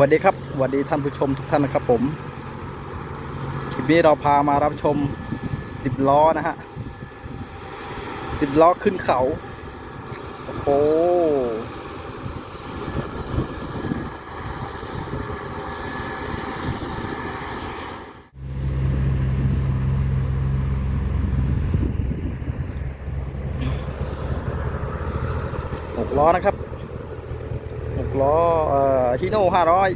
วัสดีครับสวัสดีท่านผู้ชมทุกท่านนะครับผม คลิปนี้เราพามารับชม 10 ล้อนะฮะ 10 ล้อขึ้นเขา โอ้โหหกล้อนะครับ ล้อเอ่อฮิโน่ห้าร้อย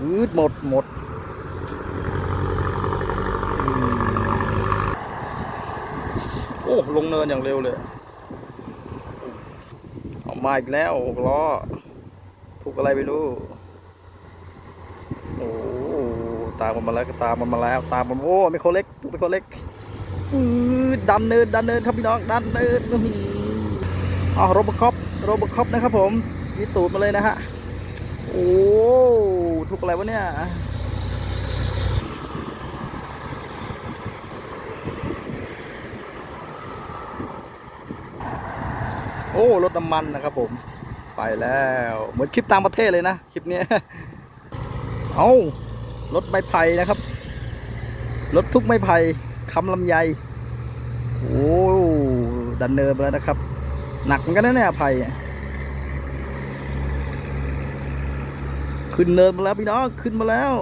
อืดหมดหมดโอ้ลงเนินอย่างเร็วเลยเอามาอีกแล้วหกล้อ ถูกอะไรไม่รู้ โอ้ตามมันมาแล้วตามมันมาแล้วตามมันโอ้ไม่คนเล็กไม่คนเล็กอืดดันเนินดันเนินครับพี่น้องดันเนินอ๋อโรบอคอปโรบอคอปนะครับผม ยีตูดมาเลยนะฮะ โอ้ถูกอะไรวะเนี่ยโอ้รถน้ำมันนะครับผม ไปแล้ว เหมือนคลิปต่างประเทศเลยนะ คลิปนี้ เอารถไม้ไผ่นะครับ รถทุกไม้ไผ่คำลำไย โอ้ดันเนินไปแล้วนะครับ หนักเหมือนกันนะเนี่ยไผ่อะ ขึ้นเนินมาแล้วพี่น้องขึ้นมาแล้ว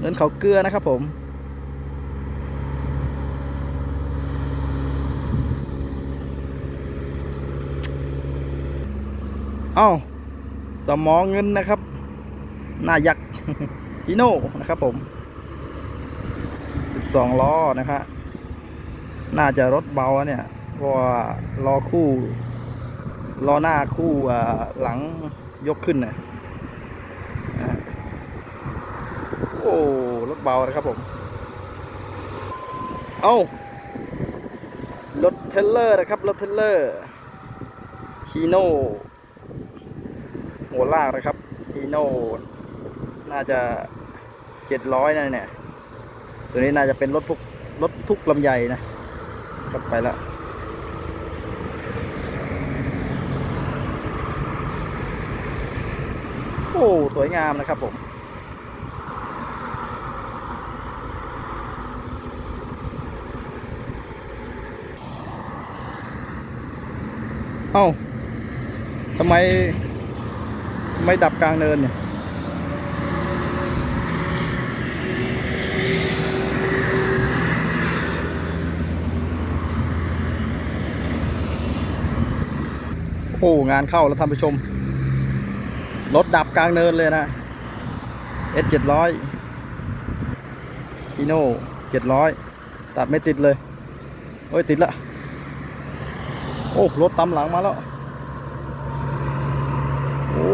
เนินเขาเกลือนะครับผมเอ้าสมองเงินนะครับหน้ายักษ์ฮิโน่นะครับผม12ล้อนะครับน่าจะรถเบาเนี่ยเพราะว่าล้อคู่ล้อหน้าคู่หลังยกขึ้นนะอ่าโอ้ รถเบานะครับผม เอารถเทเลอร์นะครับ รถเทเลอร์ฮีโน่หัวลากนะครับฮีโน่น่าจะเจ็ดร้อยนะเนี่ย ตัวนี้น่าจะเป็นรถทุกรถทุกลำใหญ่นะครับไปแล้วโอ้ สวยงามนะครับผม เอ้าทำไม ไม่ดับกลางเนินเนี่ยโอ้งานเข้าแล้วท่านผู้ชม รถดับกลางเนินเลยนะ S เจ็ดร้อยพีโน่เจ็ดร้อยตัดไม่ติดเลย โอ้ย ติดละ โอ้รถตามหลังมาแล้ว โอ้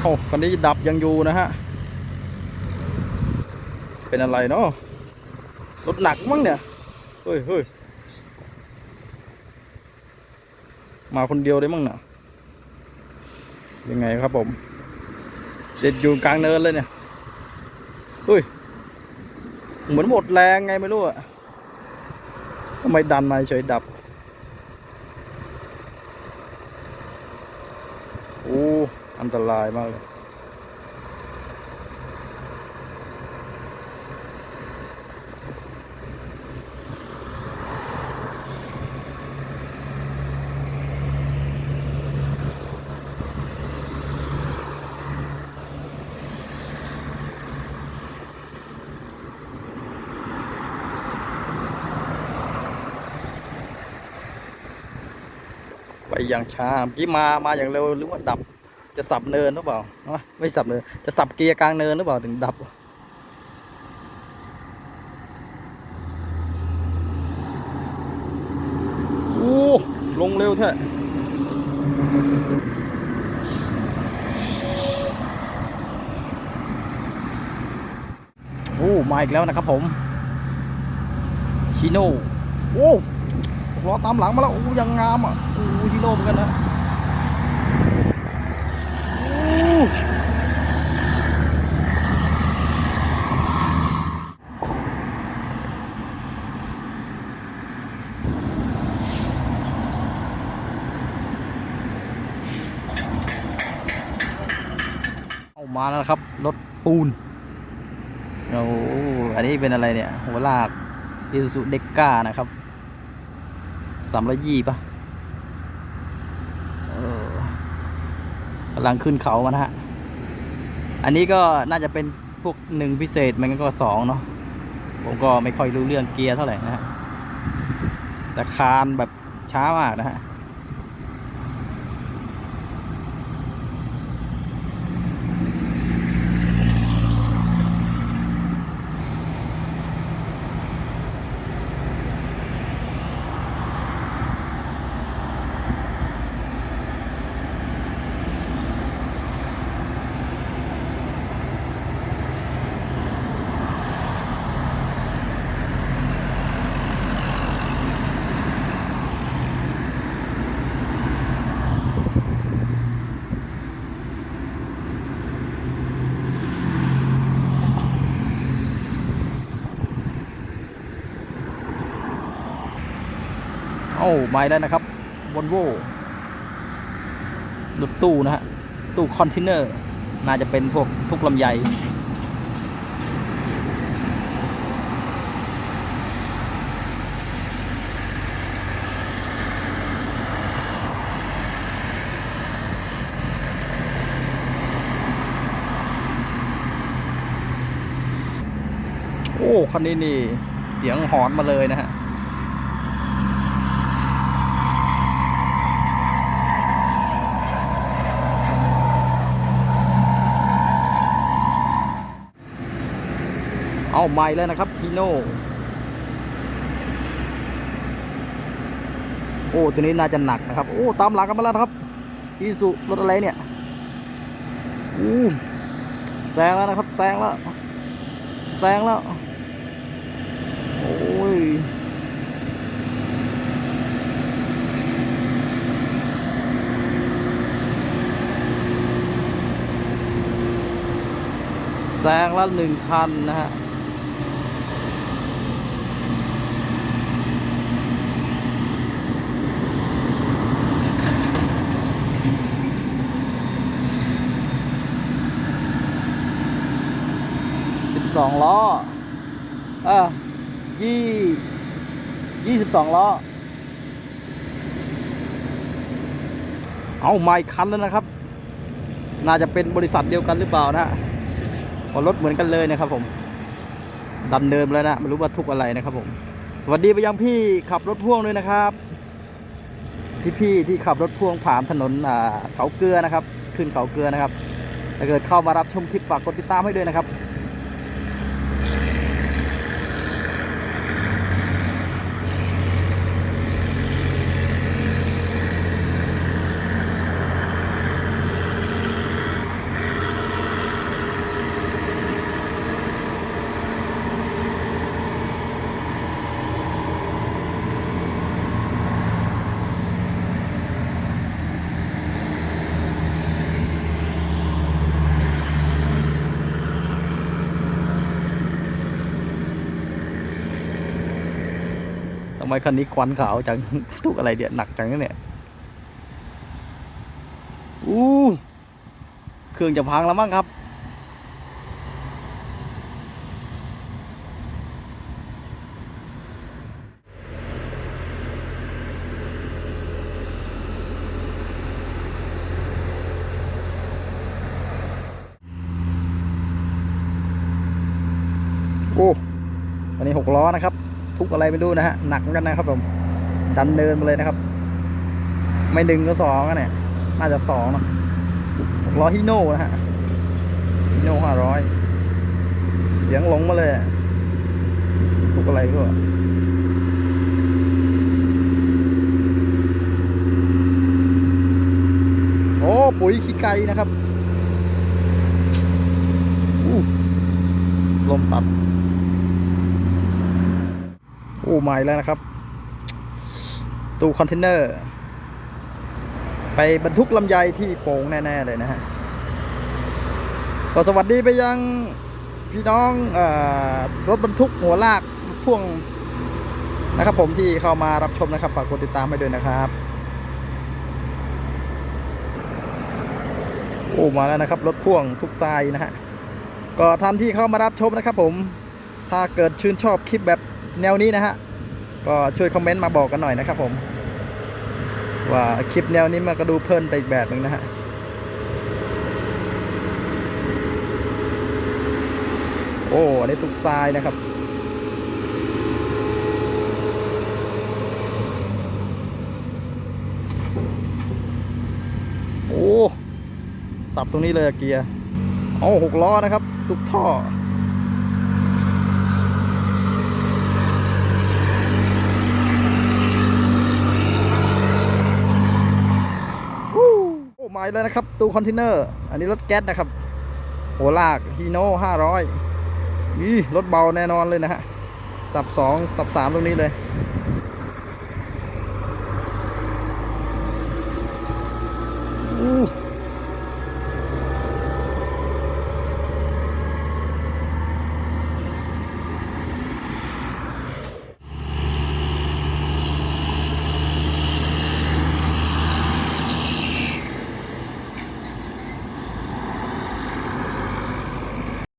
โอ้คันนี้ดับยังอยู่นะฮะ เป็นอะไรเนาะรถหนักมั้งเนี่ย เฮ้ยเฮ้ยมาคนเดียวได้มั้งเน่ะยังไงครับผม เด็ดอยู่กลางเนินเลยเนี่ย เฮ้ย เหมือนหมดแรงไงไม่รู้อะทำไมดันมาเฉยดับ โอ้ อันตรายมากเลย ไปอย่างช้าเมื่อกี้มามาอย่างเร็วหรือว่าดับจะสับเนินหรือเปล่าไม่สับเนินจะสับเกียร์กลางเนินหรือเปล่าถึงดับโอ้ลงเร็วแท้โอ้มาอีกแล้วนะครับผมชิโน่โอ้ล้อตามหลังมาแล้วโอ้ยังงามอะูที่โลเหมืกันนะมาแล้วครับรถปูนโอ้อันนี้เป็นอะไรเนี่ย หัวลากอิซุเด็กก้านะครับสามร้อยยี่ปะ กำลังขึ้นเขามานะฮะ อันนี้ก็น่าจะเป็นพวกหนึ่งพิเศษมันก็สองเนาะ ผมก็ไม่ค่อยรู้เรื่องเกียร์เท่าไหร่นะฮะ แต่คานแบบช้ามากนะฮะ ม่แล้วนะครับวอลโว่รถตู้นะฮะ ตู้คอนเทนเนอร์ น่าจะเป็นพวกทุกลำไยโอ้ คันนี้นี่ เสียงหอนมาเลยนะฮะ เอาไม่แล้วนะครับพีโน่โอ้ตัวนี้น่าจะหนักนะครับ โอ้ตามหลังกันมาแล้วครับอีสุรถอะไรเนี่ยอู้แซงแล้วนะครับแซงแล้วแซงแล้วโอ้ยแซงแล้วหนึ่งคันนะฮะ สองล้อเอ่ายี่ยี่สิบสองล้อ เอาไม่คันแล้วนะครับ น่าจะเป็นบริษัทเดียวกันหรือเปล่านะฮะรถเหมือนกันเลยนะครับผมดันเดิมแล้วนะไม่รู้ว่าทุกอะไรนะครับผม สวัสดีไปยังพี่ขับรถพ่วงด้วยนะครับที่พี่ที่ขับรถพ่วงผ่านถนนเขาเกลือนะครับ ขึ้นเขาเกลือนะครับถ้าเกิดเข้ามารับชมคลิปฝากกดติดตามให้ด้วยนะครับ มคันนี้ควันขาวจังทุกอะไรเดี๋ยหนักจังนะเนี่ยอู้เครื่องจะพังแล้วมั้งครับ โอ้ อันนี้หกล้อนะครับ ทุกอะไรไม่รู้นะฮะหนักเหมือนกันนะครับผมดันเดินมาเลยนะครับ ไม่ดึงก็สองอะเนี่ยน่าจะสองเนอะล้อฮิโน่นะฮะฮิโน่ห้าร้อยเสียงหลงมาเลยทุกอะไรก็โอ้ปุ๋ยขี้ไก่นะครับอู้ลมตัด อ้ใหม่แล้วนะครับ ตู้คอนเทนเนอร์ ไปบรรทุกลำไยที่โป่งแน่ ๆ เลยนะฮะก็สวัสดีไปยังพี่น้องอรถบรรทุกหัวลากพ่วงนะครับผมที่เข้ามารับชมนะครับฝากกดติดตามให้ด้วยนะครับโอ้มาแล้วนะครับ รถพ่วงทุกทรายนะฮะก็ท่านที่เข้ามารับชมนะครับผมถ้าเกิดชื่นชอบคลิปแบบ แนวนี้นะฮะ ก็ช่วยคอมเมนต์มาบอกกันหน่อยนะครับผม ว่าคลิปแนวนี้มันก็ดูเพลินไปอีกแบบหนึ่งนะฮะโอ้อันนี้ทุกทรายนะครับโอ้สับตรงนี้เลยเกียร์ เอาหกล้อนะครับ ทุกท่อ วู้โอ้มาอีกแล้วนะครับ ตู้คอนเทนเนอร์ อันนี้รถแก๊สนะครับโหลากฮีโน่ห้าร้อยนี่รถเบาแน่นอนเลยนะฮะ สับสองสับสามตรงนี้เลยอู้